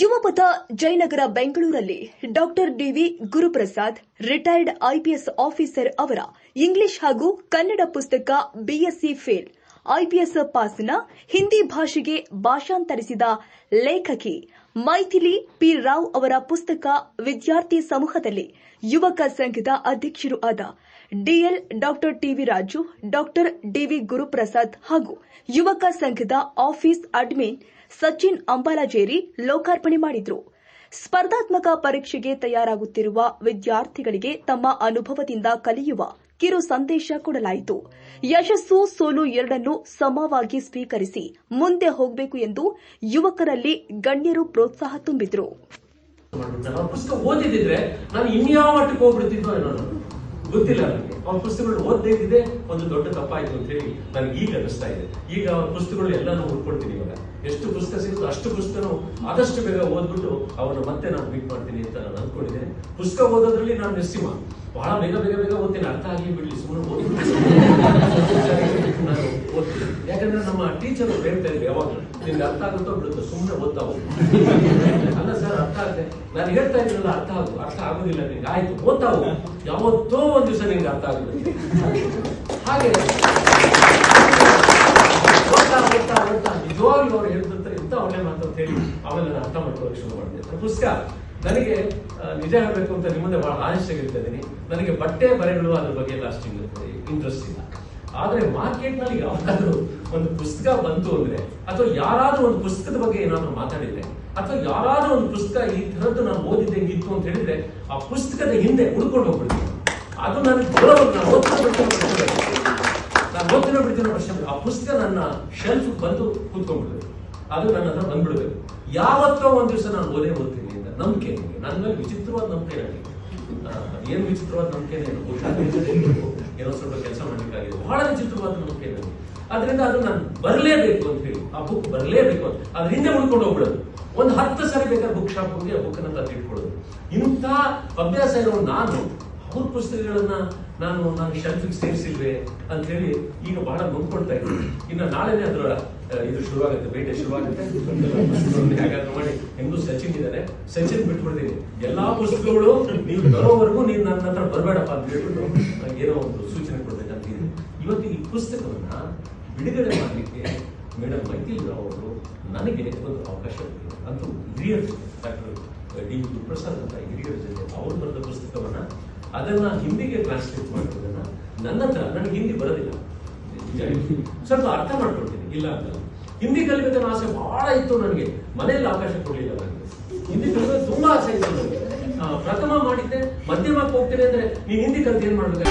ಯುವಪಥ ಜಯನಗರ ಬೆಂಗಳೂರಲ್ಲಿ doctor DV Guruprasad, retired IPS officer ಅವರ English ಹಾಗೂ ಕನ್ನಡ ಪುಸ್ತಕ ಬಿಎಸ್ಸಿ ಫೇಲ್ ಐಪಿಎಸ್ ಪಾಸ್ನ ಹಿಂದಿ ಭಾಷೆಗೆ ಭಾಷಾಂತರಿಸಿದ ಲೇಖಕಿ ಮೈಥಿಲಿ ಪಿ ರಾವ್ ಅವರ ಪುಸ್ತಕ ವಿದ್ಯಾರ್ಥಿ ಸಮೂಹದಲ್ಲಿ ಯುವಕ ಸಂಘದ ಅಧ್ಯಕ್ಷರು ಆದ DL doctor TV Raju, doctor DV Guruprasad ಹಾಗೂ ಯುವಕ ಸಂಘದ ಆಫೀಸ್ ಅಡ್ಮಿನ್ ಸಚಿನ್ ಅಂಬಾಲಾಜೇರಿ ಲೋಕಾರ್ಪಣೆ ಮಾಡಿದರು. ಸ್ಪರ್ಧಾತ್ಮಕ ಪರೀಕ್ಷೆಗೆ ತಯಾರಾಗುತ್ತಿರುವ ವಿದ್ಯಾರ್ಥಿಗಳಿಗೆ ತಮ್ಮ ಅನುಭವದಿಂದ ಕಲಿಯುವ ಕಿರು ಸಂದೇಶ ಕೊಡಲಾಯಿತು. ಯಶಸ್ಸು ಸೋಲು ಎರಡನ್ನೂ ಸಮವಾಗಿ ಸ್ವೀಕರಿಸಿ ಮುಂದೆ ಹೋಗಬೇಕು ಎಂದು ಯುವಕರಲ್ಲಿ ಗಣ್ಯರು ಪ್ರೋತ್ಸಾಹ ತುಂಬಿದ್ರು. ಗೊತ್ತಿಲ್ಲ ನನಗೆ. ಅವ್ರ ಪುಸ್ತಕಗಳು ಓದ್ದೇ ಇದ್ದಿದೆ ಒಂದು ದೊಡ್ಡ ತಪ್ಪಾಯ್ತು ಅಂತ ಹೇಳಿ ನನಗೆ ಈಗ ಅನಿಸ್ತಾ ಇದೆ. ಈಗ ಅವ್ರ ಪುಸ್ತಕಗಳು ಎಲ್ಲಾನು ಹುಡ್ಕೊಳ್ತೀನಿ ಇವಾಗ. ಎಷ್ಟು ಪುಸ್ತಕ ಸಿಗುತ್ತೋ ಅಷ್ಟು ಪುಸ್ತಕನು ಆದಷ್ಟು ಬೇಗ ಓದ್ಬಿಟ್ಟು ಅವ್ರನ್ನ ಮತ್ತೆ ನಾನು ಮೀಟ್ ಮಾಡ್ತೀನಿ ಅಂತ ನಾನು ಅನ್ಕೊಂಡಿದ್ದೇನೆ. ಪುಸ್ತಕ ಓದೋದ್ರಲ್ಲಿ ನಾನು ನಿಸ್ಸಿಮ ಬಹಳ ಬೇಗ ಬೇಗ ಬೇಗ ಓದ್ತೀನಿ. ಅರ್ಥ ಆಗಲಿ ಬಿಡ್ಲಿ ಸುಮ್ಮನೆ ಓದಿ ನಾನು ಓದ್ತೀನಿ ಯಾಕಂದ್ರೆ ಟೀಚರ್ ಹೇಳ್ತಾ ಇದ್ರು ಯಾವಾಗಲೂ ನಿಮ್ಗೆ ಅರ್ಥ ಆಗುತ್ತೋ ಬಿಡುತ್ತೋ ಸುಮ್ಮನೆ ಓದ್ತಾ ಅಲ್ಲ ಸರ್ ಅರ್ಥ ಆಗುತ್ತೆ. ನಾನು ಹೇಳ್ತಾ ಇದ್ರಲ್ಲ ಅರ್ಥ ಆಗು ಅರ್ಥ ಆಗೋದಿಲ್ಲ ನಿಂಗೆ ಆಯ್ತು, ಓದ್ತಾ ಯಾವತ್ತೋ ಒಂದ್ ದಿವಸ ನಿಂಗೆ ಅರ್ಥ ಆಗುತ್ತೆ. ಹಾಗೆ ಓದ್ತಾ ಓದ್ತಾ ಓದ್ತಾ ಅವ್ರು ಹೇಳ್ದಂತ ಇಂಥ ಒಳ್ಳೆ ಮಾತು ಅಂತ ಹೇಳಿ ಆಮೇಲೆ ನಾನು ಅರ್ಥ ಮಾಡ್ಕೊಳ್ಳೋಕೆ ಶುರು ಮಾಡಿದೆ. ಪುಸ್ತಕ, ನನಗೆ ನಿಜ ಹೇಳಬೇಕು ಅಂತ ನಿಮ್ಮದೇ ಬಹಳ ಆಗಿರ್ತಾ ಇದ್ದೀನಿ ನನಗೆ ಬಟ್ಟೆ ಬರೆಗಳು ಅದ್ರ ಬಗ್ಗೆ ಎಲ್ಲ ಅಷ್ಟು ಇಂಟ್ರೆಸ್ಟ್ ಇಲ್ಲ. ಆದ್ರೆ ಮಾರ್ಕೆಟ್ನಲ್ಲಿ ಯಾವ್ದಾದ್ರು ಒಂದು ಪುಸ್ತಕ ಬಂತು ಅಂದ್ರೆ, ಅಥವಾ ಯಾರಾದ್ರೂ ಒಂದು ಪುಸ್ತಕದ ಬಗ್ಗೆ ಏನಾದರೂ ಮಾತಾಡಿದ್ರೆ, ಅಥವಾ ಯಾರಾದ್ರೂ ಒಂದು ಪುಸ್ತಕ ಈ ತರದ್ದು ನಾನು ಓದಿದ್ದೆ ಅಂತ ಹೇಳಿದ್ರೆ, ಆ ಪುಸ್ತಕದ ಹಿಂದೆ ಹುಡ್ಕೊಂಡು ಹೋಗ್ಬಿಡ್ತೀನಿ. ಅದು ನನಗೆ ನಾನು ಓದ್ತಾ ಬಿಡ್ತೀನಿ ನಾನು ಓದ್ತಿರೋ ಬಿಡ್ತಿರೋ ಪ್ರಶ್ನೆ ಆ ಪುಸ್ತಕ ನನ್ನ ಶೆಲ್ಫ್ ಬಂದು ಕೂತ್ಕೊಂಡ್ಬಿಡ್ಬೇಕು ಅದು ನನ್ನ ಹತ್ರ ಬಂದ್ಬಿಡ್ಬೇಕು ಯಾವತ್ತೋ ಒಂದ್ ದಿವಸ ನಾನು ಓದೇ ಓದ್ತೀನಿ ಅಂತ. ನಂಬಿಕೆ ನನ್ನ ವಿಚಿತ್ರವಾದ ನಂಬಿಕೆ ನನಗೆ. ಏನು ವಿಚಿತ್ರವಾದ ನಂಬಿಕೆ ಏನು ಗೊತ್ತಾಗಬೇಕು ಏನೋ ಸ್ವಲ್ಪ ಕೆಲಸ ಮಾಡ್ಲಿಕ್ಕಾಗಿದೆ ಬಹಳ ವಿಚಿತ್ರವಾದ ನಂಬಿಕೆ ನನಗೆ ಅದರಿಂದ ಅದು ನಾನು ಬರಲೇಬೇಕು ಅಂತ ಹೇಳಿ, ಆ ಬುಕ್ ಬರಲೇಬೇಕು ಅಂತ ಅದ್ರ ಹಿಂದೆ ಉಳ್ಕೊಂಡು ಹೋಗ್ಬಿಡೋದು. ಒಂದು ಹತ್ತು ಸರಿ ಬೇಕಾದ್ರೆ ಬುಕ್ ಶಾಪ್ ಹೋಗಿ ಆ ಬುಕ್ ಅನ್ನ ತಂದಿಟ್ಕೊಳ್ಳೋದು ಇಂಥ ಅಭ್ಯಾಸ ಇರೋ ನಾನು, ಅವ್ರ ಪುಸ್ತಕಗಳನ್ನ ನಾನು ನಾನು ಶೆಲ್ಫಿಗೆ ಸೇರಿಸಿಲ್ವೇ ಅಂತ ಹೇಳಿ ಈಗ ಬಹಳ ನೊಂದ್ಕೊಳ್ತಾ ಇದ್ದೀನಿ. ಇನ್ನು ನಾಳೆನೇ ಅದರ ಇದು ಶುರುವಾಗುತ್ತೆ, ಬೇಟೆ ಶುರುವಾಗುತ್ತೆ. ಹೇಗಾದ್ರೂ ಮಾಡಿ ಹೆಂಗೂ ಸಚಿನ್ ಇದ್ದಾರೆ ಸಚಿನ್ ಬಿಟ್ಬಿಡ್ತೀನಿ. ಎಲ್ಲಾ ಪುಸ್ತಕಗಳು ನೀವು ಬರೋವರೆಗೂ ನೀನು ನನ್ನ ಹತ್ರ ಬರಬೇಡಪ್ಪ ಅಂತ ಹೇಳ್ಬಿಟ್ಟು ಏನೋ ಒಂದು ಸೂಚನೆ ಕೊಡ್ಬೇಕಂತ ಇವತ್ತು ಈ ಪುಸ್ತಕವನ್ನ ಬಿಡುಗಡೆ ಮಾಡಲಿಕ್ಕೆ ಮೇಡಮ್ ರಾವ್ ಅವರು ನನಗೆ ಒಂದು ಅವಕಾಶ ಅದು ಅಂತೂ ಹಿರಿಯರು ಡಾಕ್ಟರ್ ಡಿ ಗುರುಪ್ರಸಾದ್ ಅಂತ ಹಿರಿಯರ ಜೊತೆ ಅವರು ಬರೆದ ಪುಸ್ತಕವನ್ನು ಅದನ್ನು ಹಿಂದಿಗೆ ಟ್ರಾನ್ಸ್ಲೇಟ್ ಮಾಡೋದನ್ನು ನನ್ನ ಹತ್ರ, ನನಗೆ ಹಿಂದಿ ಬರೋದಿಲ್ಲ. ಸ್ವಲ್ಪ ಅರ್ಥ ಮಾಡ್ಕೊಳ್ತೀನಿ, ಇಲ್ಲ ಅಂತ. ಹಿಂದಿ ಕಲಿಬೇಕನ್ನೋ ಆಸೆ ಬಹಳ ಇತ್ತು ನನಗೆ. ಮನೆಯಲ್ಲಿ ಅವಕಾಶ ಕೊಡಲಿಲ್ಲ ನನಗೆ. ಹಿಂದಿ ಕಲಿಬೇಕು ತುಂಬಾ ಆಸೆ ಇತ್ತು ನನಗೆ. ಪ್ರಥಮ ಮಾಡಿದ್ದೆ, ಮಧ್ಯಮಕ್ಕೆ ಹೋಗ್ತೇನೆ ಅಂದ್ರೆ ನೀನು ಹಿಂದಿ ಕಲಿತು ಏನ್ ಮಾಡ್ಬೇಕು